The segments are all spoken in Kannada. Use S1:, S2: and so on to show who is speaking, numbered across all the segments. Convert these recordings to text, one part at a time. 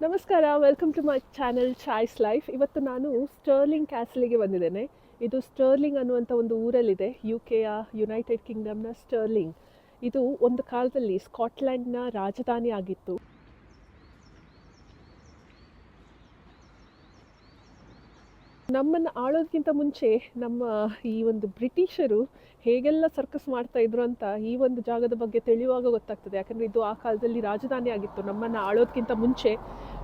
S1: ನಮಸ್ಕಾರ welcome to my channel choice life ಇವತ್ತು ನಾನು ಸ್ಟರ್ಲಿಂಗ್ ಕ್ಯಾಸಲಿಗೆ ಬಂದಿದ್ದೇನೆ. ಇದು ಸ್ಟರ್ಲಿಂಗ್ ಅನ್ನುವಂಥ ಒಂದು ಊರಲ್ಲಿದೆ ಯು ಕೆಯ ಯುನೈಟೆಡ್ ಕಿಂಗ್ಡಮ್ನ ಸ್ಟರ್ಲಿಂಗ್ ಇದು ಒಂದು ಕಾಲದಲ್ಲಿ ಸ್ಕಾಟ್ಲ್ಯಾಂಡ್ನ ರಾಜಧಾನಿ ಆಗಿತ್ತು ನಮ್ಮನ್ನು ಆಳೋದಕ್ಕಿಂತ ಮುಂಚೆ ನಮ್ಮ ಈ ಒಂದು ಬ್ರಿಟಿಷರು ಹೇಗೆಲ್ಲ ಸರ್ಕಸ್ ಮಾಡ್ತಾ ಇದ್ರು ಅಂತ ಈ ಒಂದು ಜಾಗದ ಬಗ್ಗೆ ತಿಳಿಯುವಾಗ ಗೊತ್ತಾಗ್ತದೆ. ಯಾಕಂದರೆ ಇದು ಆ ಕಾಲದಲ್ಲಿ ರಾಜಧಾನಿ ಆಗಿತ್ತು. ನಮ್ಮನ್ನು ಆಳೋದಕ್ಕಿಂತ ಮುಂಚೆ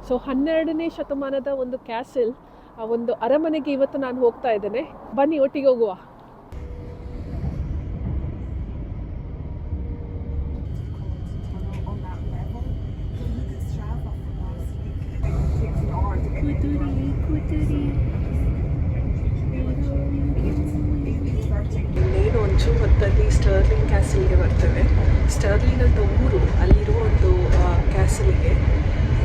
S1: ಸೊ ಹನ್ನೆರಡನೇ ಶತಮಾನದ ಒಂದು ಕ್ಯಾಸಲ್, ಆ ಒಂದು ಅರಮನೆಗೆ ಇವತ್ತು ನಾನು ಹೋಗ್ತಾ ಇದ್ದೇನೆ. ಬನ್ನಿ, ಒಟ್ಟಿಗೆ ಹೋಗುವ. ಹೊತ್ತಲ್ಲಿ ಸ್ಟರ್ಲಿಂಗ್ ಕ್ಯಾಸಲ್ಗೆ ಬರ್ತೇವೆ. ಸ್ಟರ್ಲಿಂಗ್ ಅಂತ ಊರು ಅಲ್ಲಿರುವ ಒಂದು ಕ್ಯಾಸಲ್ಗೆ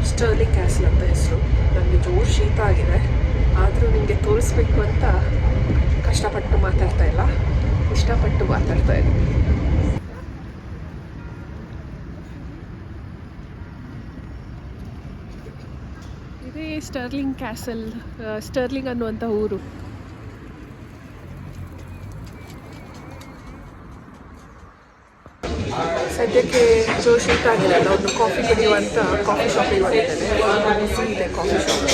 S1: ಸ್ಟರ್ಲಿಂಗ್ ಕ್ಯಾಸಲ್ ಅಂತ ಹೆಸರು. ನನಗೆ ಜೋರು ಶೀತ ಆಗಿದೆ. ಆದರೂ ನಿಮಗೆ ತೋರಿಸ್ಬೇಕು ಅಂತ ಕಷ್ಟಪಟ್ಟು ಮಾತಾಡ್ತಾ ಇಲ್ಲ. ಇಷ್ಟಪಟ್ಟು ಮಾತಾಡ್ತಾ ಇದ್ದೀನಿ. ಇದೇ ಸ್ಟರ್ಲಿಂಗ್ ಕ್ಯಾಸಲ್ ಸ್ಟರ್ಲಿಂಗ್ ಅನ್ನುವಂಥ ಊರು. ಸದ್ಯಕ್ಕೆ ಜೋ ಶೀತ ಆಗಿದೆ ಅಲ್ಲ ಒಂದು ಕಾಫಿ ಕುಡಿಯುವಂಥ ಕಾಫಿ ಶಾಪಿಗೆ ಬಂದಿದ್ದೇನೆ ಬಿಸಿ ಇದೆ ಕಾಫಿ ಶಾಪ್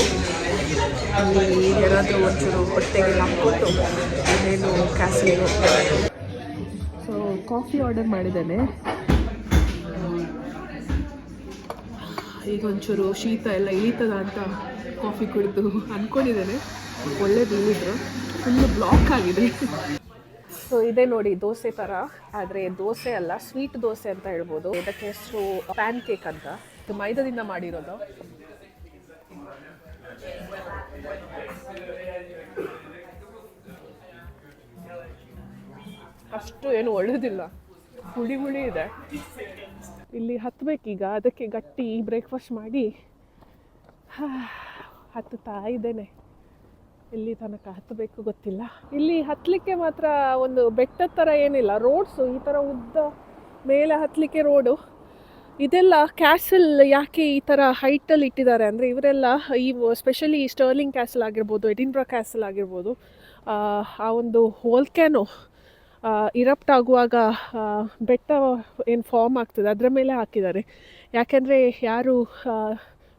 S1: ಅಲ್ಲಿ ಏನಾದರೂ ಒಂಚೂರು ಹೊಟ್ಟೆಗೆ ಹಾಕ್ಕೊಂಡು ಇನ್ನೇನು ಕ್ಯಾಸಲಿಗೆ ಹೋಗ್ತೇನೆ ಸೊ ಕಾಫಿ ಆರ್ಡರ್ ಮಾಡಿದ್ದೇನೆ. ಈಗ ಒಂಚೂರು ಶೀತ ಎಲ್ಲ ಇಳಿತದ ಅಂತ ಕಾಫಿ ಕುಡಿದು ಅಂದ್ಕೊಂಡಿದ್ದೇನೆ ಒಳ್ಳೇದು ಇಳಿದ್ರು. ಫುಲ್ಲು ಬ್ಲಾಕ್ ಆಗಿದೆ. ಸೊ ಇದೆ ನೋಡಿ ದೋಸೆ ಥರ ಆದರೆ ದೋಸೆ ಅಲ್ಲ ಸ್ವೀಟ್ ದೋಸೆ ಅಂತ ಹೇಳ್ಬೋದು. ಇದಕ್ಕೆ ಹೆಸರು ಪ್ಯಾನ್ ಕೇಕ್ ಅಂತ. ಇದು ಮೈದಾದಿಂದ ಮಾಡಿರೋದು. ಅಷ್ಟು ಏನು ಒಳ್ಳೆದಿಲ್ಲ. ಹುಳಿ ಹುಳಿ ಇದೆ. ಇಲ್ಲಿ ಹತ್ತಬೇಕೀಗ ಅದಕ್ಕೆ ಗಟ್ಟಿ ಬ್ರೇಕ್ಫಾಸ್ಟ್ ಮಾಡಿ. ಹತ್ತುತ್ತಾ ಇದ್ದೇನೆ. ಎಲ್ಲಿ ತನಕ ಹತ್ತಬೇಕು ಗೊತ್ತಿಲ್ಲ. ಇಲ್ಲಿ ಹತ್ತಲಿಕ್ಕೆ ಮಾತ್ರ ಒಂದು ಬೆಟ್ಟದ ಥರ ಏನಿಲ್ಲ ರೋಡ್ಸು ಈ ಥರ ಉದ್ದ ಮೇಲೆ ಹತ್ತಲಿಕ್ಕೆ ರೋಡು ಇದೆಲ್ಲ ಕ್ಯಾಸಲ್ ಯಾಕೆ ಈ ಥರ ಹೈಟಲ್ಲಿ ಇಟ್ಟಿದ್ದಾರೆ ಅಂದರೆ ಇವರೆಲ್ಲ ಈ ಸ್ಪೆಷಲಿ ಸ್ಟರ್ಲಿಂಗ್ ಕ್ಯಾಸಲ್ ಆಗಿರ್ಬೋದು ಎಡಿನ್ಬ್ರಾ ಕ್ಯಾಸಲ್ ಆಗಿರ್ಬೋದು, ಆ ಒಂದು ಹೋಲ್ಕ್ಯಾನೋ ಇರಪ್ಟ್ ಆಗುವಾಗ ಬೆಟ್ಟ ಏನು ಫಾರ್ಮ್ ಆಗ್ತದೆ ಅದರ ಮೇಲೆ ಹಾಕಿದ್ದಾರೆ. ಯಾಕೆಂದರೆ ಯಾರು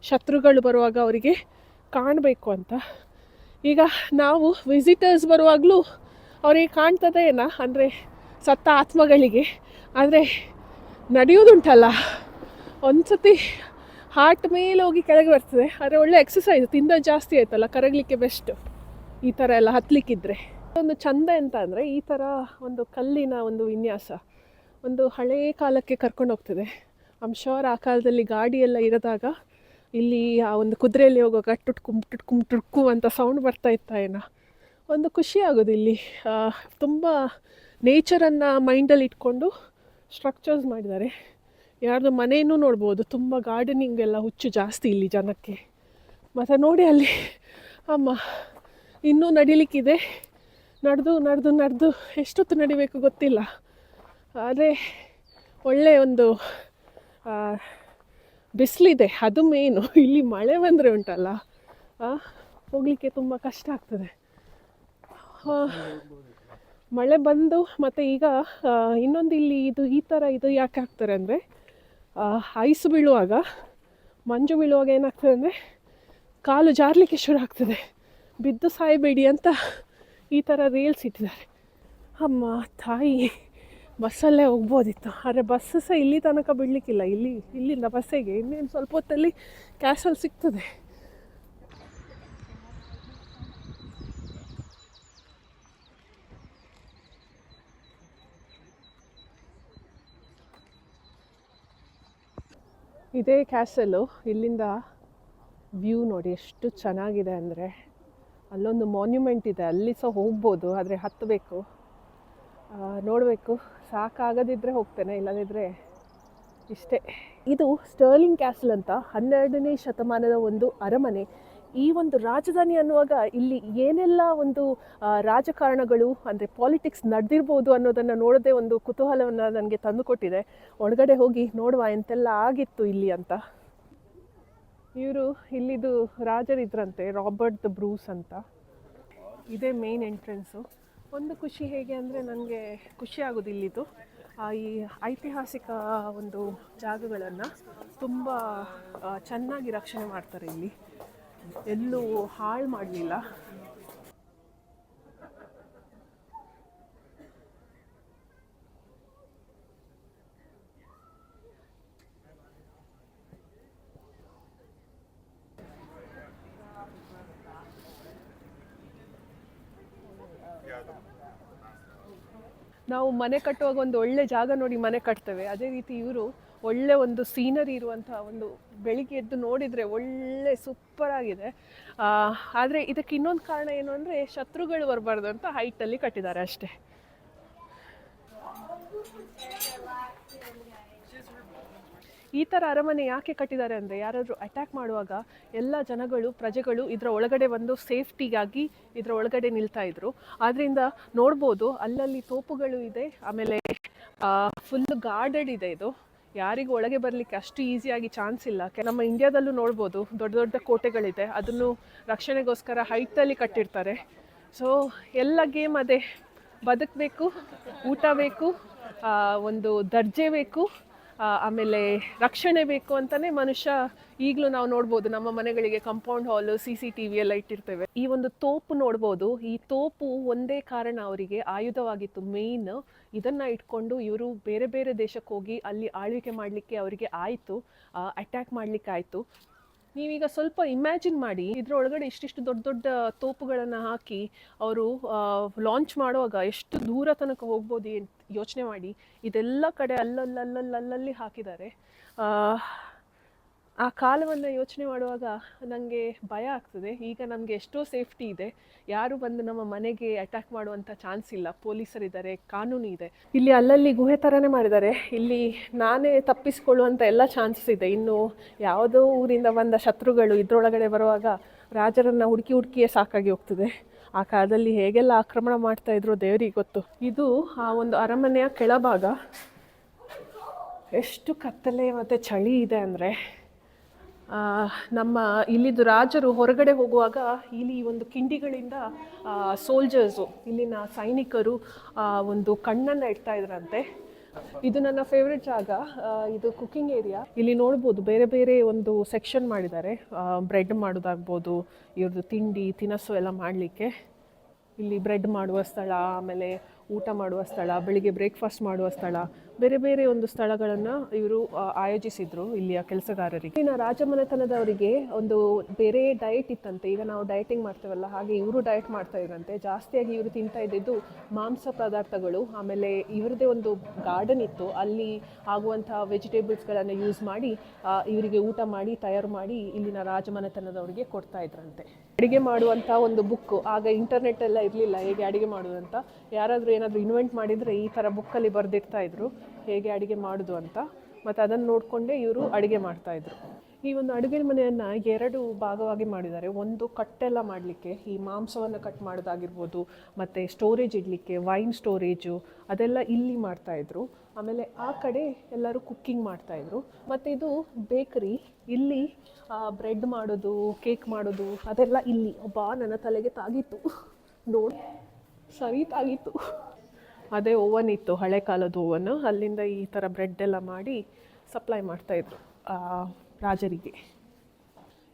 S1: ಶತ್ರುಗಳು ಬರುವಾಗ ಅವರಿಗೆ ಕಾಣಬೇಕು ಅಂತ. ಈಗ ನಾವು ವಿಸಿಟರ್ಸ್ ಬರುವಾಗಲೂ ಅವರಿಗೆ ಕಾಣ್ತದೆ ಏನ? ಅಂದರೆ ಸತ್ತ ಆತ್ಮಗಳಿಗೆ. ಆದರೆ ನಡೆಯೋದುಂಟಲ್ಲ ಒಂದು ಸತಿ ಹಾರ್ಟ್ ಮೇಲೆ ಹೋಗಿ ಕೆಳಗೆ ಬರ್ತದೆ. ಆದರೆ ಒಳ್ಳೆ ಎಕ್ಸಸೈಸ್ ತಿಂದ ಜಾಸ್ತಿ ಆಯ್ತಲ್ಲ, ಕರಗಲಿಕ್ಕೆ ಬೆಸ್ಟ್ ಈ ಥರ ಎಲ್ಲ ಹತ್ತಲಿಕ್ಕಿದ್ರೆ ಒಂದು ಚಂದ ಎಂತ ಅಂದರೆ ಈ ಥರ ಒಂದು ಕಲ್ಲಿನ ಒಂದು ವಿನ್ಯಾಸ. ಒಂದು ಹಳೆಯ ಕಾಲಕ್ಕೆ ಕರ್ಕೊಂಡು ಹೋಗ್ತದೆ. ಆಮ್ ಶೋರ್ ಆ ಕಾಲದಲ್ಲಿ ಗಾಡಿ ಎಲ್ಲ ಇರದಾಗ ಇಲ್ಲಿ ಆ ಒಂದು ಕುದುರೆಯಲ್ಲಿ ಹೋಗುವಾಗ ಟುಟ್ಕುಮ್ ಟುಟ್ಕುಮ್ ಟುಟ್ಕು ಅಂತ ಸೌಂಡ್ ಬರ್ತಾ ಇತ್ತ ಏನೋ. ಒಂದು ಖುಷಿ ಆಗೋದು ಇಲ್ಲಿ. ತುಂಬ ನೇಚರನ್ನು ಮೈಂಡಲ್ಲಿ ಇಟ್ಕೊಂಡು ಸ್ಟ್ರಕ್ಚರ್ಸ್ ಮಾಡಿದ್ದಾರೆ. ಯಾರ್ದು ಮನೆಯೂ ನೋಡ್ಬೋದು. ತುಂಬ ಗಾರ್ಡನಿಂಗ್ ಎಲ್ಲ ಹುಚ್ಚು ಜಾಸ್ತಿ ಇಲ್ಲಿ ಜನಕ್ಕೆ. ಮತ್ತು ನೋಡಿ ಅಲ್ಲಿ, ಅಮ್ಮ, ಇನ್ನೂ ನಡಿಲಿಕ್ಕಿದೆ. ನಡೆದು ನಡೆದು ನಡೆದು. ಎಷ್ಟೊತ್ತು ನಡಿಬೇಕು ಗೊತ್ತಿಲ್ಲ. ಆದರೆ ಒಳ್ಳೆಯ ಒಂದು ಬಿಸಿಲಿದೆ, ಅದು ಮೇನು ಇಲ್ಲಿ ಮಳೆ ಬಂದರೆ ಉಂಟಲ್ಲ. ಹೋಗಲಿಕ್ಕೆ ತುಂಬ ಕಷ್ಟ ಆಗ್ತದೆ. ಮಳೆ ಬಂದು ಮತ್ತು ಈಗ ಇನ್ನೊಂದು ಇಲ್ಲಿ ಇದು ಈ ಥರ ಇದು ಯಾಕೆ ಆಗ್ತಾರೆ ಅಂದರೆ ಐಸ್ ಬೀಳುವಾಗ, ಮಂಜು ಬೀಳುವಾಗ ಏನಾಗ್ತದೆ ಅಂದರೆ, ಕಾಲು ಜಾರಲಿಕ್ಕೆ ಶುರು ಆಗ್ತದೆ. ಬಿದ್ದು ಸಾಯಬೇಡಿ ಅಂತ ಈ ಥರ ರೀಲ್ಸ್ ಇಟ್ಟಿದ್ದಾರೆ. ಅಮ್ಮ ತಾಯಿ. ಬಸ್ಸಲ್ಲೇ ಹೋಗ್ಬೋದಿತ್ತು. ಆದರೆ ಬಸ್ ಸಹ ಇಲ್ಲಿ ತನಕ ಬಿಡಲಿಕ್ಕಿಲ್ಲ. ಇಲ್ಲಿ, ಇಲ್ಲಿಂದ ಬಸ್ಸಿಗೆ ಇನ್ನೇನು ಸ್ವಲ್ಪ ಹೊತ್ತಲ್ಲಿ ಕ್ಯಾಶಲ್ಲಿ ಸಿಗ್ತದೆ. ಇದೇ ಕ್ಯಾಸಲು ಇಲ್ಲಿಂದ ವ್ಯೂ ನೋಡಿ ಎಷ್ಟು ಚೆನ್ನಾಗಿದೆ ಅಂದರೆ. ಅಲ್ಲೊಂದು ಮಾನ್ಯುಮೆಂಟ್ ಇದೆ. ಅಲ್ಲಿ ಸಹ ಹೋಗ್ಬೋದು. ಆದರೆ ಹತ್ತಬೇಕು. ನೋಡಬೇಕು. ಸಾಕಾಗದಿದ್ದರೆ ಹೋಗ್ತೇನೆ ಇಲ್ಲದಿದ್ದರೆ ಇಷ್ಟೇ. ಇದು ಸ್ಟರ್ಲಿಂಗ್ ಕ್ಯಾಸಲ್ ಅಂತ ಹನ್ನೆರಡನೇ ಶತಮಾನದ ಒಂದು ಅರಮನೆ. ಈ ಒಂದು ರಾಜಧಾನಿ ಅನ್ನುವಾಗ ಇಲ್ಲಿ ಏನೆಲ್ಲ ಒಂದು ರಾಜಕಾರಣಗಳು ಅಂದರೆ ಪಾಲಿಟಿಕ್ಸ್ ನಡೆದಿರ್ಬೋದು ಅನ್ನೋದನ್ನು ನೋಡೋದೇ ಒಂದು ಕುತೂಹಲವನ್ನು ನನಗೆ ತಂದುಕೊಟ್ಟಿದೆ. ಒಳಗಡೆ ಹೋಗಿ ನೋಡುವ ಎಂತೆಲ್ಲ ಆಗಿತ್ತು ಇಲ್ಲಿ ಅಂತ. ಇವರು ಇಲ್ಲಿದು ರಾಜರಿದ್ರಂತೆ, ರಾಬರ್ಟ್ ದ ಬ್ರೂಸ್ ಅಂತ. ಇದೇ ಮೇನ್ ಎಂಟ್ರೆನ್ಸು ಒಂದು ಖುಷಿ ಹೇಗೆ ಅಂದರೆ ನನಗೆ ಖುಷಿ ಆಗೋದು ಇಲ್ಲಿದು. ಈ ಐತಿಹಾಸಿಕ ಒಂದು ಜಾಗಗಳನ್ನು ತುಂಬ ಚೆನ್ನಾಗಿ ರಕ್ಷಣೆ ಮಾಡ್ತಾರೆ ಇಲ್ಲಿ. ಎಲ್ಲೂ ಹಾಳು ಮಾಡಲಿಲ್ಲ. ನಾವು ಮನೆ ಕಟ್ಟುವಾಗ ಒಂದು ಒಳ್ಳೆ ಜಾಗ ನೋಡಿ ಮನೆ ಕಟ್ತೇವೆ. ಅದೇ ರೀತಿ ಇವರು ಒಳ್ಳೆ ಒಂದು ಸೀನರಿ ಇರುವಂತಹ ಒಂದು ಬೆಳಿಗ್ಗೆ ಎದ್ದು ನೋಡಿದರೆ ಒಳ್ಳೆ ಸೂಪರ್ ಆಗಿದೆ. ಆದರೆ ಇದಕ್ಕೆ ಇನ್ನೊಂದು ಕಾರಣ ಏನು ಅಂದರೆ ಶತ್ರುಗಳು ಬರಬಾರ್ದು ಅಂತ ಹೈಟಲ್ಲಿ ಕಟ್ಟಿದ್ದಾರೆ ಅಷ್ಟೇ. ಈ ಥರ ಅರಮನೆ ಯಾಕೆ ಕಟ್ಟಿದ್ದಾರೆ ಅಂದರೆ ಯಾರಾದರೂ ಅಟ್ಯಾಕ್ ಮಾಡುವಾಗ ಎಲ್ಲ ಜನಗಳು, ಪ್ರಜೆಗಳು ಇದರ ಒಳಗಡೆ ಒಂದು ಸೇಫ್ಟಿಗಾಗಿ ಇದರ ಒಳಗಡೆ ನಿಲ್ತಾ ಇದ್ರು. ಆದ್ದರಿಂದ ನೋಡ್ಬೋದು ಅಲ್ಲಲ್ಲಿ ತೋಪುಗಳು ಇದೆ, ಆಮೇಲೆ ಫುಲ್ ಗಾರ್ಡೆಡ್ ಇದೆ ಇದು. ಯಾರಿಗೂ ಒಳಗೆ ಬರಲಿಕ್ಕೆ ಅಷ್ಟು ಈಸಿಯಾಗಿ ಚಾನ್ಸ್ ಇಲ್ಲ. ನಮ್ಮ ಇಂಡಿಯಾದಲ್ಲೂ ನೋಡ್ಬೋದು ದೊಡ್ಡ ದೊಡ್ಡ ಕೋಟೆಗಳಿದೆ. ಅದನ್ನು ರಕ್ಷಣೆಗೋಸ್ಕರ ಹೈಟಲ್ಲಿ ಕಟ್ಟಿರ್ತಾರೆ. ಸೊ ಎಲ್ಲ ಗೇಮ್ ಅದೇ. ಬದುಕಬೇಕು, ಊಟ ಬೇಕು ಒಂದು ದರ್ಜೆ ಬೇಕು. ಆಮೇಲೆ ರಕ್ಷಣೆ ಬೇಕು ಅಂತಲೇ ಮನುಷ್ಯ ಈಗಲೂ ನಾವು ನೋಡ್ಬೋದು ನಮ್ಮ ಮನೆಗಳಿಗೆ ಕಂಪೌಂಡ್ ಹಾಲು ಸಿ ಸಿ ಟಿ ವಿ ಎಲ್ಲ ಇಟ್ಟಿರ್ತೇವೆ. ಈ ಒಂದು ತೋಪು ನೋಡ್ಬೋದು. ಈ ತೋಪು ಒಂದೇ ಕಾರಣ ಅವರಿಗೆ ಆಯುಧವಾಗಿತ್ತು. ಮೇನ್ ಇದನ್ನು ಇಟ್ಕೊಂಡು ಇವರು ಬೇರೆ ಬೇರೆ ದೇಶಕ್ಕೆ ಹೋಗಿ ಅಲ್ಲಿ ಆಳ್ವಿಕೆ ಮಾಡಲಿಕ್ಕೆ ಅವರಿಗೆ ಆಯಿತು. ಅಟ್ಯಾಕ್ ಮಾಡಲಿಕ್ಕೆ ಆಯಿತು ನೀವೀಗ ಸ್ವಲ್ಪ ಇಮ್ಯಾಜಿನ್ ಮಾಡಿ, ಇದ್ರೊಳಗಡೆ ಇಷ್ಟಿಷ್ಟು ದೊಡ್ಡ ದೊಡ್ಡ ತೋಪುಗಳನ್ನು ಹಾಕಿ, ಅವರು ಲಾಂಚ್ ಮಾಡುವಾಗ ಎಷ್ಟು ದೂರ ತನಕ ಹೋಗ್ಬೋದು ಯೋಚನೆ ಮಾಡಿ, ಇದೆಲ್ಲ ಕಡೆ ಅಲ್ಲಲ್ಲಲ್ಲಲ್ಲಲ್ಲಿ ಹಾಕಿದ್ದಾರೆ. ಆ, ಕಾಲವನ್ನು ಯೋಚನೆ ಮಾಡುವಾಗ ನನಗೆ ಭಯ ಆಗ್ತದೆ. ಈಗ ನಮಗೆ ಎಷ್ಟೋ ಸೇಫ್ಟಿ ಇದೆ. ಯಾರು ಬಂದು ನಮ್ಮ ಮನೆಗೆ ಅಟ್ಯಾಕ್ ಮಾಡುವಂಥ ಚಾನ್ಸ್ ಇಲ್ಲ. ಪೊಲೀಸರಿದ್ದಾರೆ ಕಾನೂನು ಇದೆ. ಇಲ್ಲಿ ಅಲ್ಲಲ್ಲಿ ಗುಹೆ ಥರನೇ ಮಾಡಿದ್ದಾರೆ. ಇಲ್ಲಿ ನಾನೇ ತಪ್ಪಿಸಿಕೊಳ್ಳುವಂಥ ಎಲ್ಲ ಚಾನ್ಸಸ್ ಇದೆ. ಇನ್ನು ಯಾವುದೋ ಊರಿಂದ ಬಂದ ಶತ್ರುಗಳು ಇದರೊಳಗಡೆ ಬರುವಾಗ ರಾಜರನ್ನು ಹುಡುಕಿ ಹುಡುಕಿಯೇ ಸಾಕಾಗಿ ಹೋಗ್ತದೆ. ಆ ಕಾಲದಲ್ಲಿ ಹೇಗೆಲ್ಲ ಆಕ್ರಮಣ ಮಾಡ್ತಾ ಇದ್ರು ದೇವರಿಗೆ ಗೊತ್ತು. ಇದು ಆ ಒಂದು ಅರಮನೆಯ ಕೆಳಭಾಗ. ಎಷ್ಟು ಕತ್ತಲೆ ಮತ್ತು ಚಳಿ ಇದೆ ಅಂದರೆ. ನಮ್ಮ ಇಲ್ಲಿದ್ದು ರಾಜರು ಹೊರಗಡೆ ಹೋಗುವಾಗ ಇಲ್ಲಿ ಒಂದು ಕಿಂಡಿಗಳಿಂದ ಸೋಲ್ಜರ್ಸು ಇಲ್ಲಿನ ಸೈನಿಕರು ಒಂದು ಕಣ್ಣನ್ನು ಇಡ್ತಾ ಇದ್ರಂತೆ. ಇದು ನನ್ನ ಫೇವ್ರೆಟ್ ಜಾಗ. ಇದು ಕುಕ್ಕಿಂಗ್ ಏರಿಯಾ ಇಲ್ಲಿ ನೋಡ್ಬೋದು ಬೇರೆ ಬೇರೆ ಒಂದು ಸೆಕ್ಷನ್ ಮಾಡಿದ್ದಾರೆ. ಬ್ರೆಡ್ ಮಾಡೋದಾಗ್ಬೋದು ಇವ್ರದ್ದು ತಿಂಡಿ, ತಿನಸು ಎಲ್ಲ ಮಾಡಲಿಕ್ಕೆ. ಇಲ್ಲಿ ಬ್ರೆಡ್ ಮಾಡುವ ಸ್ಥಳ, ಆಮೇಲೆ ಊಟ ಮಾಡುವ ಸ್ಥಳ, ಬೆಳಿಗ್ಗೆ ಬ್ರೇಕ್ಫಾಸ್ಟ್ ಮಾಡುವ ಸ್ಥಳ. ಬೇರೆ ಬೇರೆ ಒಂದು ಸ್ಥಳಗಳನ್ನು ಇವರು ಆಯೋಜಿಸಿದ್ರು ಇಲ್ಲಿಯ ಕೆಲಸಗಾರರಿಗೆ. ಇನ್ನು ರಾಜಮನೆತನದವರಿಗೆ ಒಂದು ಬೇರೆ ಡಯಟ್ ಇತ್ತಂತೆ. ಈಗ ನಾವು ಡಯಟಿಂಗ್ ಮಾಡ್ತೇವಲ್ಲ, ಹಾಗೆ ಇವರು ಡಯಟ್ ಮಾಡ್ತಾ ಇದ್ರಂತೆ. ಜಾಸ್ತಿಯಾಗಿ ಇವರು ತಿಂತಾ ಇದ್ದಿದ್ದು ಮಾಂಸ ಪದಾರ್ಥಗಳು. ಆಮೇಲೆ ಇವರದೇ ಒಂದು ಗಾರ್ಡನ್ ಇತ್ತು. ಅಲ್ಲಿ ಆಗುವಂಥ ವೆಜಿಟೇಬಲ್ಸ್ಗಳನ್ನು ಯೂಸ್ ಮಾಡಿ ಇವರಿಗೆ ಊಟ ಮಾಡಿ, ತಯಾರು ಮಾಡಿ ಇಲ್ಲಿನ ರಾಜಮನೆತನದವರಿಗೆ ಕೊಡ್ತಾ ಇದ್ರಂತೆ. ಅಡುಗೆ ಮಾಡುವಂಥ ಒಂದು ಬುಕ್ ಆಗ ಇಂಟರ್ನೆಟ್ ಎಲ್ಲ ಇರಲಿಲ್ಲ, ಹೇಗೆ ಅಡುಗೆ ಮಾಡೋದಂತ. ಯಾರಾದರೂ ಏನಾದರೂ ಇನ್ವೆಂಟ್ ಮಾಡಿದರೆ ಈ ಥರ ಬುಕ್ಕಲ್ಲಿ ಬರೆದಿಡ್ತಾ ಇದ್ರು. ಹೇಗೆ ಅಡುಗೆ ಮಾಡೋದು ಅಂತ, ಮತ್ತು ಅದನ್ನು ನೋಡಿಕೊಂಡೇ ಇವರು ಅಡುಗೆ ಮಾಡ್ತಾಯಿದ್ರು ಈ ಒಂದು ಅಡುಗೆ ಮನೆಯನ್ನು ಎರಡು ಭಾಗವಾಗಿ ಮಾಡಿದ್ದಾರೆ. ಒಂದು ಕಟ್ಟೆಲ್ಲ ಮಾಡಲಿಕ್ಕೆ, ಈ ಮಾಂಸವನ್ನು ಕಟ್ ಮಾಡೋದಾಗಿರ್ಬೋದು, ಮತ್ತು ಸ್ಟೋರೇಜ್ ಇಡಲಿಕ್ಕೆ ವೈನ್ ಸ್ಟೋರೇಜು ಅದೆಲ್ಲ ಇಲ್ಲಿ ಮಾಡ್ತಾಯಿದ್ರು ಆಮೇಲೆ ಆ ಕಡೆ ಎಲ್ಲರೂ ಕುಕ್ಕಿಂಗ್ ಮಾಡ್ತಾಯಿದ್ರು ಮತ್ತು ಇದು ಬೇಕರಿ ಇಲ್ಲಿ ಬ್ರೆಡ್ ಮಾಡೋದು ಕೇಕ್ ಮಾಡೋದು, ಅದೆಲ್ಲ ಇಲ್ಲಿ. ಒಬ್ಬ ನನ್ನ ತಲೆಗೆ ತಾಗಿತ್ತು. ನೋಡಿ, ಸರಿ ತಾಗಿತ್ತು. ಅದೇ ಓವನ್ ಇತ್ತು ಹಳೆ ಕಾಲದ ಓವನ್. ಅಲ್ಲಿಂದ ಈ ಥರ ಬ್ರೆಡ್ ಎಲ್ಲ ಮಾಡಿ ಸಪ್ಲೈ ಮಾಡ್ತಾಯಿದ್ರು ರಾಜರಿಗೆ.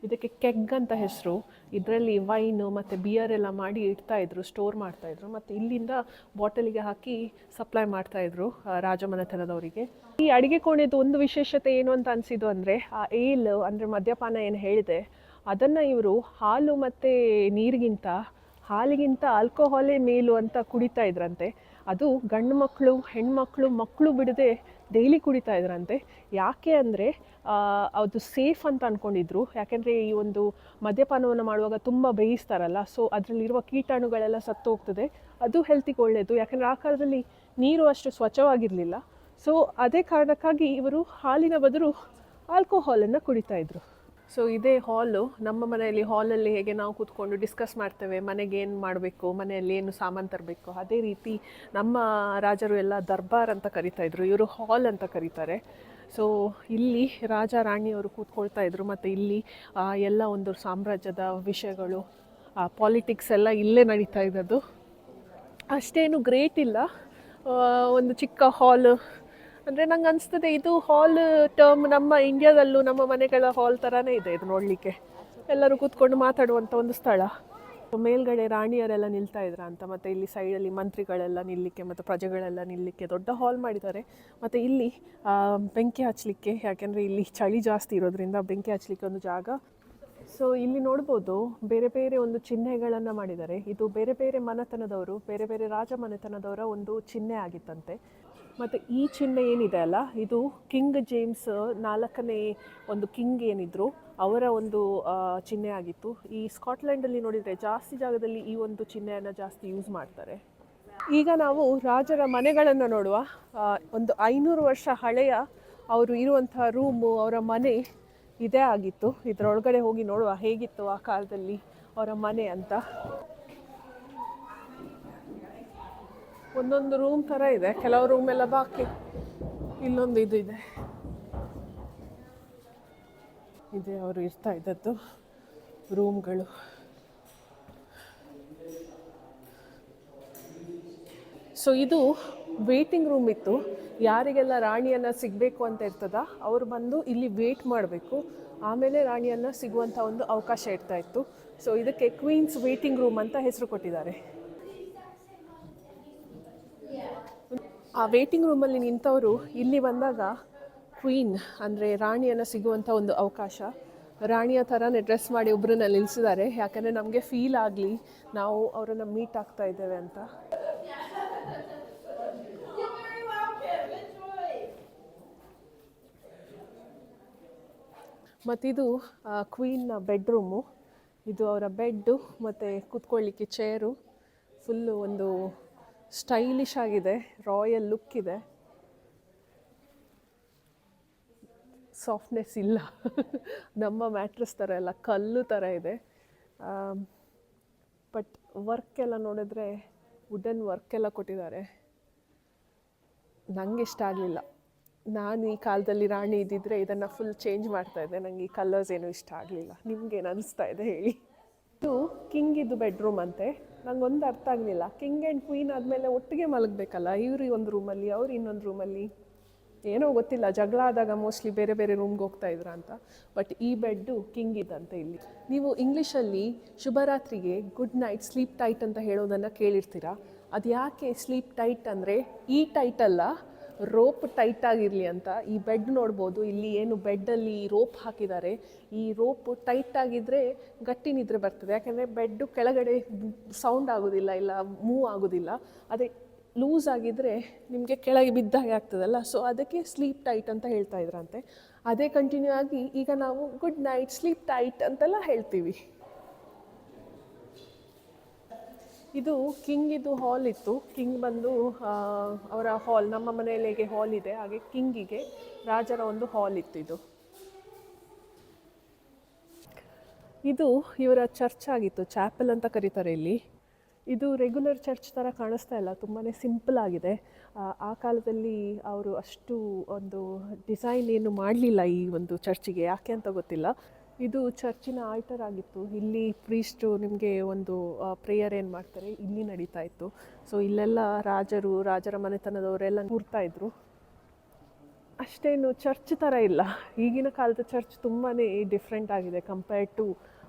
S1: ಇದಕ್ಕೆ ಕೆಗ್ ಅಂತ ಹೆಸರು. ಇದರಲ್ಲಿ ವೈನು ಮತ್ತು ಬಿಯರ್ ಎಲ್ಲ ಮಾಡಿ ಇಡ್ತಾಯಿದ್ರು ಸ್ಟೋರ್ ಮಾಡ್ತಾಯಿದ್ರು ಮತ್ತು ಇಲ್ಲಿಂದ ಬಾಟಲಿಗೆ ಹಾಕಿ ಸಪ್ಲೈ ಮಾಡ್ತಾಯಿದ್ರು ರಾಜಮನೆತನದವರಿಗೆ. ಈ ಅಡುಗೆ ಕೋಣೆದು ಒಂದು ವಿಶೇಷತೆ ಏನು ಅಂತ ಅನಿಸಿದ್ದು ಅಂದರೆ, ಆ ಏಲ್ ಅಂದರೆ ಮದ್ಯಪಾನ ಏನು ಹೇಳಿದೆ, ಅದನ್ನು ಇವರು ಹಾಲು ಮತ್ತು ನೀರಿಗಿಂತ ಹಾಲಿಗಿಂತ ಆಲ್ಕೋಹಾಲೇ ಮೇಲು ಅಂತ ಕುಡಿತಾ ಇದ್ರಂತೆ. ಅದು ಗಂಡು ಮಕ್ಕಳು ಹೆಣ್ಮಕ್ಳು ಮಕ್ಕಳು ಬಿಡದೆ ಡೈಲಿ ಕುಡಿತಾ ಇದ್ರಂತೆ. ಯಾಕೆ ಅಂದರೆ ಅದು ಸೇಫ್ ಅಂತ ಅಂದ್ಕೊಂಡಿದ್ರು ಯಾಕೆಂದರೆ ಈ ಒಂದು ಮದ್ಯಪಾನವನ್ನು ಮಾಡುವಾಗ ತುಂಬ ಬೇಯಿಸ್ತಾರಲ್ಲ ಸೊ ಅದರಲ್ಲಿರುವ ಕೀಟಾಣುಗಳೆಲ್ಲ ಸತ್ತು ಹೋಗ್ತದೆ ಅದು ಹೆಲ್ತಿಗೆ ಒಳ್ಳೆಯದು ಯಾಕೆಂದರೆ ಆ ಕಾಲದಲ್ಲಿ ನೀರು ಅಷ್ಟು ಸ್ವಚ್ಛವಾಗಿರಲಿಲ್ಲ. ಸೊ ಅದೇ ಕಾರಣಕ್ಕಾಗಿ ಇವರು ಹಾಲಿನ ಬದಲು ಆಲ್ಕೋಹಾಲನ್ನು ಕುಡಿತಾ ಇದ್ರು. ಸೊ ಇದೇ ಹಾಲು ನಮ್ಮ ಮನೆಯಲ್ಲಿ ಹಾಲಲ್ಲಿ ಹೇಗೆ ನಾವು ಕೂತ್ಕೊಂಡು ಡಿಸ್ಕಸ್ ಮಾಡ್ತೇವೆ, ಮನೆಗೆ ಏನು ಮಾಡಬೇಕು, ಮನೆಯಲ್ಲಿ ಏನು ಸಾಮಾನು ತರಬೇಕು, ಅದೇ ರೀತಿ ನಮ್ಮ ರಾಜರು ಎಲ್ಲ ದರ್ಬಾರ್ ಅಂತ ಕರಿತಾ ಇದ್ರು, ಇವರು ಹಾಲ್ ಅಂತ ಕರೀತಾರೆ. ಸೊ ಇಲ್ಲಿ ರಾಜ ರಾಣಿಯವರು ಕೂತ್ಕೊಳ್ತಾ ಇದ್ರು, ಮತ್ತು ಇಲ್ಲಿ ಎಲ್ಲ ಒಂದು ಸಾಮ್ರಾಜ್ಯದ ವಿಷಯಗಳು ಪಾಲಿಟಿಕ್ಸ್ ಎಲ್ಲ ಇಲ್ಲೇ ನಡೀತಾ ಇದ್ದದ್ದು. ಅಷ್ಟೇನು ಗ್ರೇಟ್ ಇಲ್ಲ. ಒಂದು ಚಿಕ್ಕ ಹಾಲ್ ಅಂದರೆ ನಂಗೆ ಅನಿಸ್ತದೆ ಇದು ಹಾಲ್ ಟರ್ಮ್ ನಮ್ಮ ಇಂಡಿಯಾದಲ್ಲೂ ನಮ್ಮ ಮನೆಗಳ ಹಾಲ್ ಥರನೇ ಇದೆ ಇದು ನೋಡಲಿಕ್ಕೆ. ಎಲ್ಲರೂ ಕೂತ್ಕೊಂಡು ಮಾತಾಡುವಂಥ ಒಂದು ಸ್ಥಳ. ಮೇಲ್ಗಡೆ ರಾಣಿಯರೆಲ್ಲ ನಿಲ್ತಾ ಇದ್ರ ಅಂತ, ಮತ್ತು ಇಲ್ಲಿ ಸೈಡಲ್ಲಿ ಮಂತ್ರಿಗಳೆಲ್ಲ ನಿಲ್ಲಿಕ್ಕೆ, ಮತ್ತು ಪ್ರಜೆಗಳೆಲ್ಲ ನಿಲ್ಲಿಕ್ಕೆ ದೊಡ್ಡ ಹಾಲ್ ಮಾಡಿದ್ದಾರೆ. ಮತ್ತು ಇಲ್ಲಿ ಬೆಂಕಿ ಹಚ್ಚಲಿಕ್ಕೆ ಯಾಕೆಂದರೆ ಇಲ್ಲಿ ಚಳಿ ಜಾಸ್ತಿ ಇರೋದ್ರಿಂದ ಬೆಂಕಿ ಹಚ್ಚಲಿಕ್ಕೆ ಒಂದು ಜಾಗ. ಸೊ ಇಲ್ಲಿ ನೋಡ್ಬೋದು ಬೇರೆ ಬೇರೆ ಒಂದು ಚಿಹ್ನೆಗಳನ್ನು ಮಾಡಿದ್ದಾರೆ. ಇದು ಬೇರೆ ಬೇರೆ ಮನೆತನದವರು, ಬೇರೆ ಬೇರೆ ರಾಜ ಮನೆತನದವರ ಒಂದು ಚಿಹ್ನೆ ಆಗಿತ್ತಂತೆ. ಮತ್ತು ಈ ಚಿಹ್ನೆ ಏನಿದೆ ಅಲ್ಲ, ಇದು ಕಿಂಗ್ ಜೇಮ್ಸ್ ನಾಲ್ಕನೇ ಒಂದು ಕಿಂಗ್ ಏನಿದ್ರು, ಅವರ ಒಂದು ಚಿಹ್ನೆ ಆಗಿತ್ತು. ಈ ಸ್ಕಾಟ್ಲೆಂಡಲ್ಲಿ ನೋಡಿದರೆ ಜಾಸ್ತಿ ಜಾಗದಲ್ಲಿ ಈ ಒಂದು ಚಿಹ್ನೆಯನ್ನು ಜಾಸ್ತಿ ಯೂಸ್ ಮಾಡ್ತಾರೆ. ಈಗ ನಾವು ರಾಜರ ಮನೆಗಳನ್ನು ನೋಡುವ. ಒಂದು ಐನೂರು ವರ್ಷ ಹಳೆಯ ಅವರು ಇರುವಂಥ ರೂಮು, ಅವರ ಮನೆ ಇದೇ ಆಗಿತ್ತು. ಇದರೊಳಗಡೆ ಹೋಗಿ ನೋಡುವ ಹೇಗಿತ್ತು ಆ ಕಾಲದಲ್ಲಿ ಅವರ ಮನೆ ಅಂತ. ಒಂದೊಂದು ರೂಮ್ ಥರ ಇದೆ. ಕೆಲವು ರೂಮ್ ಎಲ್ಲ ಬಾಕಿ. ಇಲ್ಲೊಂದು ಇದು ಇದೆ. ಇದೆ ಅವರು ಇರ್ತಾ ಇದ್ದದ್ದು. ರೂಮ್ಗಳು ಸೊ ಇದು ವೇಟಿಂಗ್ ರೂಮ್ ಇತ್ತು. ಯಾರಿಗೆಲ್ಲ ರಾಣಿಯನ್ನು ಸಿಗಬೇಕು ಅಂತ ಇರ್ತದ, ಅವರು ಬಂದು ಇಲ್ಲಿ ವೇಟ್ ಮಾಡಬೇಕು. ಆಮೇಲೆ ರಾಣಿಯನ್ನು ಸಿಗುವಂಥ ಒಂದು ಅವಕಾಶ ಇರ್ತಾ ಇತ್ತು. ಸೊ ಇದಕ್ಕೆ ಕ್ವೀನ್ಸ್ ವೇಟಿಂಗ್ ರೂಮ್ ಅಂತ ಹೆಸರು ಕೊಟ್ಟಿದ್ದಾರೆ. ಆ ವೇಟಿಂಗ್ ರೂಮಲ್ಲಿ ನಿಂತವರು ಇಲ್ಲಿ ಬಂದಾಗ ಕ್ವೀನ್ ಅಂದರೆ ರಾಣಿಯನ್ನು ಸಿಗುವಂಥ ಒಂದು ಅವಕಾಶ. ರಾಣಿಯ ಥರನೇ ಡ್ರೆಸ್ ಮಾಡಿ ಒಬ್ಬರನ್ನ ನಿಲ್ಲಿಸಿದ್ದಾರೆ ಯಾಕಂದರೆ ನಮಗೆ ಫೀಲ್ ಆಗಲಿ, ನಾವು ಅವರನ್ನು ಮೀಟ್ ಆಗ್ತಾ ಇದ್ದೇವೆ ಅಂತ. ಮತ್ತಿದು ಕ್ವೀನ್ನ ಬೆಡ್ರೂಮು ಇದು ಅವರ ಬೆಡ್ಡು ಮತ್ತು ಕುತ್ಕೊಳ್ಳಿಕ್ಕೆ ಚೇರು ಫುಲ್ಲು ಒಂದು ಸ್ಟೈಲಿಶ್ ಆಗಿದೆ ರಾಯಲ್ ಲುಕ್ ಇದೆ. ಸಾಫ್ಟ್ನೆಸ್ ಇಲ್ಲ. ನಮ್ಮ ಮ್ಯಾಟ್ರಸ್ ಥರ ಎಲ್ಲ ಕಲ್ಲು ಥರ ಇದೆ. ಬಟ್ ವರ್ಕ್ ಎಲ್ಲ ನೋಡಿದ್ರೆ ವುಡನ್ ವರ್ಕ್ ಎಲ್ಲ ಕೊಟ್ಟಿದ್ದಾರೆ. ನನಗೆ ಇಷ್ಟ ಆಗಲಿಲ್ಲ. ನಾನು ಈ ಕಾಲದಲ್ಲಿ ರಾಣಿ ಇದ್ದಿದ್ರೆ ಇದನ್ನು ಫುಲ್ ಚೇಂಜ್ ಮಾಡ್ತಾ ಇದ್ದೆ. ನನಗೆ ಈ ಕಲರ್ಸ್ ಏನೂ ಇಷ್ಟ ಆಗಲಿಲ್ಲ. ನಿಮ್ಗೇನು ಅನಿಸ್ತಾ ಇದೆ ಹೇಳಿ. ಇದು ಕಿಂಗ್ ಇದು ಬೆಡ್ರೂಮ್ ಅಂತೆ. ನಂಗೊಂದು ಅರ್ಥ ಆಗಲಿಲ್ಲ. ಕಿಂಗ್ ಆ್ಯಂಡ್ ಕ್ವೀನ್ ಆದಮೇಲೆ ಒಟ್ಟಿಗೆ ಮಲಗಬೇಕಲ್ಲ? ಇವರು ಒಂದು ರೂಮಲ್ಲಿ ಅವ್ರು ಇನ್ನೊಂದು ರೂಮಲ್ಲಿ ಏನೋ ಗೊತ್ತಿಲ್ಲ, ಜಗಳ ಆದಾಗ ಮೋಸ್ಟ್ಲಿ ಬೇರೆ ಬೇರೆ ರೂಮ್ಗೆ ಹೋಗ್ತಾ ಇದ್ರ ಅಂತ. ಬಟ್ ಈ ಬೆಡ್ಡು ಕಿಂಗ್ ಇದ್ದಂತೆ ಇಲ್ಲಿ. ನೀವು ಇಂಗ್ಲೀಷಲ್ಲಿ ಶುಭರಾತ್ರಿಗೆ ಗುಡ್ ನೈಟ್ ಸ್ಲೀಪ್ ಟೈಟ್ ಅಂತ ಹೇಳೋದನ್ನು ಕೇಳಿರ್ತೀರಾ? ಅದು ಯಾಕೆ ಸ್ಲೀಪ್ ಟೈಟ್ ಅಂದರೆ ಈ ಟೈಟ್ ಅಲ್ಲ ರೋಪ್ ಟೈಟ್ ಆಗಿರಲಿ ಅಂತ ಈ ಬೆಡ್ ನೋಡ್ಬೋದು. ಇಲ್ಲಿ ಏನು ಬೆಡ್ಡಲ್ಲಿ ರೋಪ್ ಹಾಕಿದ್ದಾರೆ. ಈ ರೋಪ್ ಟೈಟ್ ಆಗಿದ್ರೆ ಗಟ್ಟಿ ನಿದ್ರೆ ಬರ್ತದೆ. ಯಾಕೆಂದರೆ ಬೆಡ್ಡು ಕೆಳಗಡೆ ಸೌಂಡ್ ಆಗೋದಿಲ್ಲ, ಇಲ್ಲ ಮೂವ್ ಆಗೋದಿಲ್ಲ. ಅದೇ ಲೂಸ್ ಆಗಿದ್ದರೆ ನಿಮಗೆ ಕೆಳಗೆ ಬಿದ್ದಾಗೆ ಆಗ್ತದಲ್ಲ. ಸೊ ಅದಕ್ಕೆ ಸ್ಲೀಪ್ ಟೈಟ್ ಅಂತ ಹೇಳ್ತಾ ಇದ್ರಂತೆ. ಅದೇ ಕಂಟಿನ್ಯೂ ಆಗಿ ಈಗ ನಾವು ಗುಡ್ ನೈಟ್ ಸ್ಲೀಪ್ ಟೈಟ್ ಅಂತೆಲ್ಲ ಹೇಳ್ತೀವಿ. ಇದು ಕಿಂಗ್ ಇದು ಹಾಲ್ ಇತ್ತು. ಕಿಂಗ್ ಬಂದು ಅವರ ಹಾಲ್ ನಮ್ಮ ಮನೆಯಲ್ಲಿ ಹೇಗೆ ಹಾಲ್ ಇದೆ ಹಾಗೆ ಕಿಂಗಿಗೆ ರಾಜರ ಒಂದು ಹಾಲ್ ಇತ್ತು ಇದು. ಇದು ಇವರ ಚರ್ಚ್ ಆಗಿತ್ತು ಚಾಪಲ್ ಅಂತ ಕರೀತಾರೆ ಇಲ್ಲಿ. ಇದು ರೆಗ್ಯುಲರ್ ಚರ್ಚ್ ಥರ ಕಾಣಿಸ್ತಾ ಇಲ್ಲ ತುಂಬಾ ಸಿಂಪಲ್ ಆಗಿದೆ. ಆ, ಕಾಲದಲ್ಲಿ ಅವರು ಅಷ್ಟು ಒಂದು ಡಿಸೈನ್ ಏನು ಮಾಡಲಿಲ್ಲ ಈ ಒಂದು ಚರ್ಚಿಗೆ ಯಾಕೆ ಅಂತ ಗೊತ್ತಿಲ್ಲ. ಇದು ಚರ್ಚಿನ ಆಲ್ಟರ್ ಆಗಿತ್ತು. ಇಲ್ಲಿ ಪ್ರೀಸ್ಟು ನಿಮಗೆ ಒಂದು ಪ್ರೇಯರ್ ಏನು ಮಾಡ್ತಾರೆ? ಇಲ್ಲಿ ನಡೀತಾ ಇತ್ತು. ಸೊ ಇಲ್ಲೆಲ್ಲ ರಾಜರು, ರಾಜರ ಮನೆತನದವರೆಲ್ಲ ಕೂರ್ತಾ ಇದ್ರು. ಅಷ್ಟೇನು ಚರ್ಚ್ ಥರ ಇಲ್ಲ. ಈಗಿನ ಕಾಲದ ಚರ್ಚ್ ತುಂಬಾ ಡಿಫ್ರೆಂಟ್ ಆಗಿದೆ ಕಂಪೇರ್ಡ್ ಟು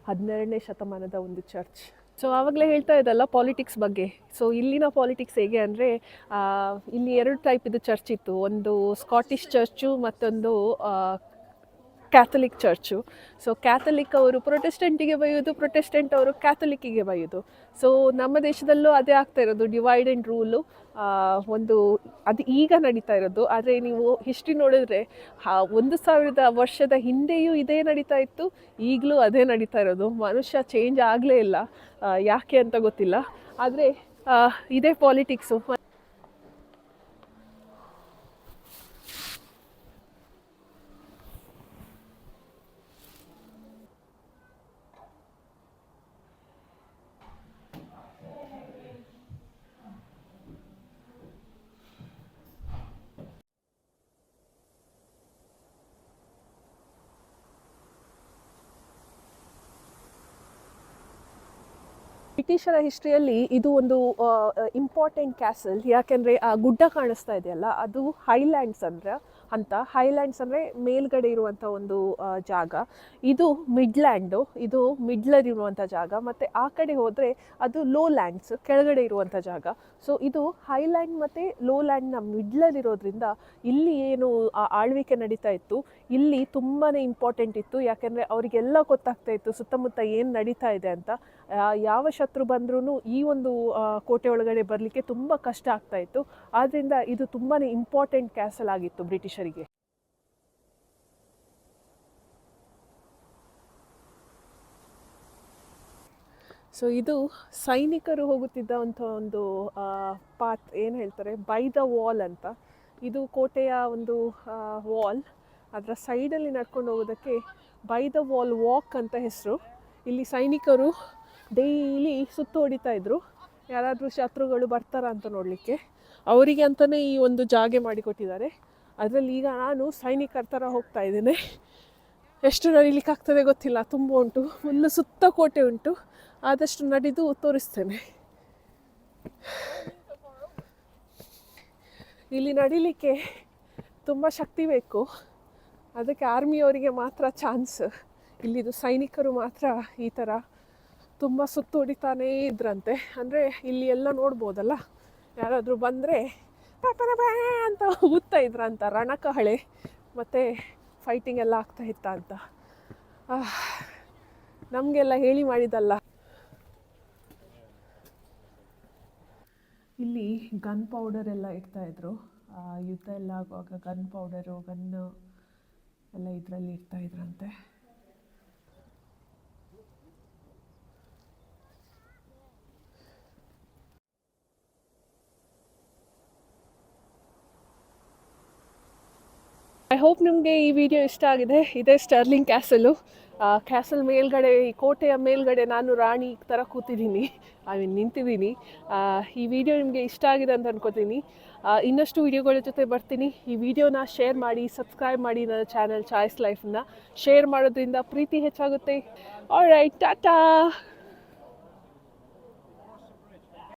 S1: ಹದಿನೆರಡನೇ ಶತಮಾನದ ಒಂದು ಚರ್ಚ್. ಸೊ ಆವಾಗಲೇ ಹೇಳ್ತಾ ಇದ್ದಲ್ಲ ಪಾಲಿಟಿಕ್ಸ್ ಬಗ್ಗೆ. ಸೊ ಇಲ್ಲಿನ ಪಾಲಿಟಿಕ್ಸ್ ಹೇಗೆ ಅಂದರೆ ಇಲ್ಲಿ ಎರಡು ಟೈಪ್ ಇದು ಚರ್ಚ್ ಇತ್ತು. ಒಂದು ಸ್ಕಾಟಿಷ್ ಚರ್ಚು ಮತ್ತೊಂದು ಕ್ಯಾಥಲಿಕ್ ಚರ್ಚು ಸೊ ಕ್ಯಾಥಲಿಕ್ ಅವರು ಪ್ರೊಟೆಸ್ಟೆಂಟಿಗೆ ಬೈಯೋದು ಪ್ರೊಟೆಸ್ಟೆಂಟ್ ಅವರು ಕ್ಯಾಥಲಿಕ್ಕಿಗೆ ಬೈಯೋದು ಸೊ ನಮ್ಮ ದೇಶದಲ್ಲೂ ಅದೇ ಆಗ್ತಾ ಇರೋದು ಡಿವೈಡ್ ಆ್ಯಂಡ್ ರೂಲು ಒಂದು ಅದು ಈಗ ನಡೀತಾ ಇರೋದು. ಆದರೆ ನೀವು ಹಿಸ್ಟ್ರಿ ನೋಡಿದ್ರೆ ಒಂದು ಸಾವಿರದ ವರ್ಷದ ಹಿಂದೆಯೂ ಇದೇ ನಡೀತಾ ಇತ್ತು, ಈಗಲೂ ಅದೇ ನಡೀತಾ ಇರೋದು. ಮನುಷ್ಯ ಚೇಂಜ್ ಆಗಲೇ ಇಲ್ಲ. ಯಾಕೆ ಅಂತ ಗೊತ್ತಿಲ್ಲ. ಆದರೆ ಇದೇ ಪಾಲಿಟಿಕ್ಸು ಬ್ರಿಟಿಷರ ಹಿಸ್ಟ್ರಿಯಲ್ಲಿ ಇದು ಒಂದು ಇಂಪಾರ್ಟೆಂಟ್ ಕ್ಯಾಸಲ್ ಯಾಕೆಂದರೆ, ಆ, ಗುಡ್ಡ ಕಾಣಿಸ್ತಾ ಇದೆಯಲ್ಲ ಅದು ಹೈಲ್ಯಾಂಡ್ಸ್ ಅಂದರೆ, ಅಂತ. ಹೈಲ್ಯಾಂಡ್ಸ್ ಅಂದರೆ ಮೇಲ್ಗಡೆ ಇರುವಂಥ ಒಂದು ಜಾಗ. ಇದು ಮಿಡ್ಲ್ಯಾಂಡು ಇದು ಮಿಡ್ಲರ್ ಇರುವಂಥ ಜಾಗ. ಮತ್ತು ಆ ಕಡೆ ಹೋದರೆ ಅದು ಲೋ ಲ್ಯಾಂಡ್ಸ್ ಕೆಳಗಡೆ ಇರುವಂಥ ಜಾಗ. ಸೊ ಇದು ಹೈಲ್ಯಾಂಡ್ ಮತ್ತು ಲೋ ಲ್ಯಾಂಡ್ನ ಮಿಡ್ಲರ್ ಇರೋದ್ರಿಂದ ಇಲ್ಲಿ ಏನು, ಆ, ಆಳ್ವಿಕೆ ನಡೀತಾ ಇತ್ತು. ಇಲ್ಲಿ ತುಂಬಾ ಇಂಪಾರ್ಟೆಂಟ್ ಇತ್ತು. ಯಾಕೆಂದರೆ, ಅವರಿಗೆಲ್ಲ ಗೊತ್ತಾಗ್ತಾ ಇತ್ತು ಸುತ್ತಮುತ್ತ ಏನು ನಡೀತಾ ಇದೆ ಅಂತ. ಯಾವ ಶತ್ರು ಬಂದ್ರೂ ಈ ಒಂದು ಕೋಟೆ ಒಳಗಡೆ ಬರಲಿಕ್ಕೆ ತುಂಬ ಕಷ್ಟ ಆಗ್ತಾ ಇತ್ತು. ಆದ್ದರಿಂದ ಇದು ತುಂಬಾ ಇಂಪಾರ್ಟೆಂಟ್ ಕ್ಯಾಸಲ್ ಆಗಿತ್ತು ಬ್ರಿಟಿಷರಿಗೆ. ಸೊ ಇದು ಸೈನಿಕರು ಹೋಗುತ್ತಿದ್ದಂಥ ಒಂದು ಪಾತ್ ಏನು ಹೇಳ್ತಾರೆ? ಬೈ ದ ವಾಲ್ ಅಂತ. ಇದು ಕೋಟೆಯ ಒಂದು ವಾಲ್ ಅದರ ಸೈಡಲ್ಲಿ ನಡ್ಕೊಂಡು ಹೋಗೋದಕ್ಕೆ ಬೈ ದ ವಾಲ್ ವಾಕ್ ಅಂತ ಹೆಸರು. ಇಲ್ಲಿ ಸೈನಿಕರು ಡೈಲಿ ಸುತ್ತು ಹೊಡಿತಾ ಇದ್ರು. ಯಾರಾದರೂ ಶತ್ರುಗಳು ಬರ್ತಾರಾ ಅಂತ ನೋಡಲಿಕ್ಕೆ. ಅವರಿಗೆ ಅಂತಲೇ ಈ ಒಂದು ಜಾಗೆ ಮಾಡಿಕೊಟ್ಟಿದ್ದಾರೆ ಅದರಲ್ಲಿ ಈಗ ನಾನು ಸೈನಿಕರ ಥರ ಹೋಗ್ತಾ ಇದ್ದೇನೆ. ಎಷ್ಟು ನಡಿಲಿಕ್ಕಾಗ್ತದೆ ಗೊತ್ತಿಲ್ಲ. ತುಂಬ ಉಂಟು. ಫುಲ್ಲು ಸುತ್ತ ಕೋಟೆ ಉಂಟು. ಆದಷ್ಟು ನಡೆದು ತೋರಿಸ್ತೇನೆ. ಇಲ್ಲಿ ನಡಿಲಿಕ್ಕೆ ತುಂಬ ಶಕ್ತಿ ಬೇಕು. ಅದಕ್ಕೆ ಆರ್ಮಿಯವರಿಗೆ ಮಾತ್ರ ಚಾನ್ಸ್. ಇಲ್ಲಿದು ಸೈನಿಕರು ಮಾತ್ರ ಈ ಥರ ತುಂಬ ಸುತ್ತು ಹೊಡಿತಾನೇ ಇದ್ರಂತೆ. ಅಂದರೆ ಇಲ್ಲಿ ಎಲ್ಲ ನೋಡ್ಬೋದಲ್ಲ? ಯಾರಾದರೂ ಬಂದರೆ ಅಂತ ಊದ್ತಾ ಇದ್ರಂತ ರಣಕಹಳೆ ಮತ್ತು ಫೈಟಿಂಗ್ ಎಲ್ಲ ಆಗ್ತಾ ಇತ್ತ ಅಂತ. ನಮಗೆಲ್ಲ ಹೇಳಿ ಮಾಡಿದಲ್ಲ. ಇಲ್ಲಿ ಗನ್ ಪೌಡರ್ ಎಲ್ಲ ಇಡ್ತಾ ಇದ್ರು. ಯುದ್ಧ ಎಲ್ಲ ಆಗುವಾಗ ಗನ್ ಪೌಡರು ಗನ್ನು ಎಲ್ಲ ಇದರಲ್ಲಿ ಇಡ್ತಾ ಐ ಹೋಪ್ ನಿಮಗೆ ಈ ವಿಡಿಯೋ ಇಷ್ಟ ಆಗಿದೆ. ಇದೇ ಸ್ಟರ್ಲಿಂಗ್ ಕ್ಯಾಸಲು ಕ್ಯಾಸಲ್ ಮೇಲ್ಗಡೆ, ಈ ಕೋಟೆಯ ಮೇಲ್ಗಡೆ ನಾನು ರಾಣಿ ಥರ ಕೂತಿದ್ದೀನಿ. ಐ ಮೀನ್ ನಿಂತಿದ್ದೀನಿ. ಈ ವಿಡಿಯೋ ನಿಮಗೆ ಇಷ್ಟ ಆಗಿದೆ ಅಂತ ಅನ್ಕೋತೀನಿ. ಇನ್ನಷ್ಟು ವಿಡಿಯೋಗಳ ಜೊತೆ ಬರ್ತೀನಿ. ಈ ವಿಡಿಯೋನ ಶೇರ್ ಮಾಡಿ ಸಬ್ಸ್ಕ್ರೈಬ್ ಮಾಡಿ ನನ್ನ ಚಾನಲ್ ಚಾಯ್ಸ್ ಲೈಫನ್ನ ಶೇರ್ ಮಾಡೋದ್ರಿಂದ ಪ್ರೀತಿ ಹೆಚ್ಚಾಗುತ್ತೆ. All right Tata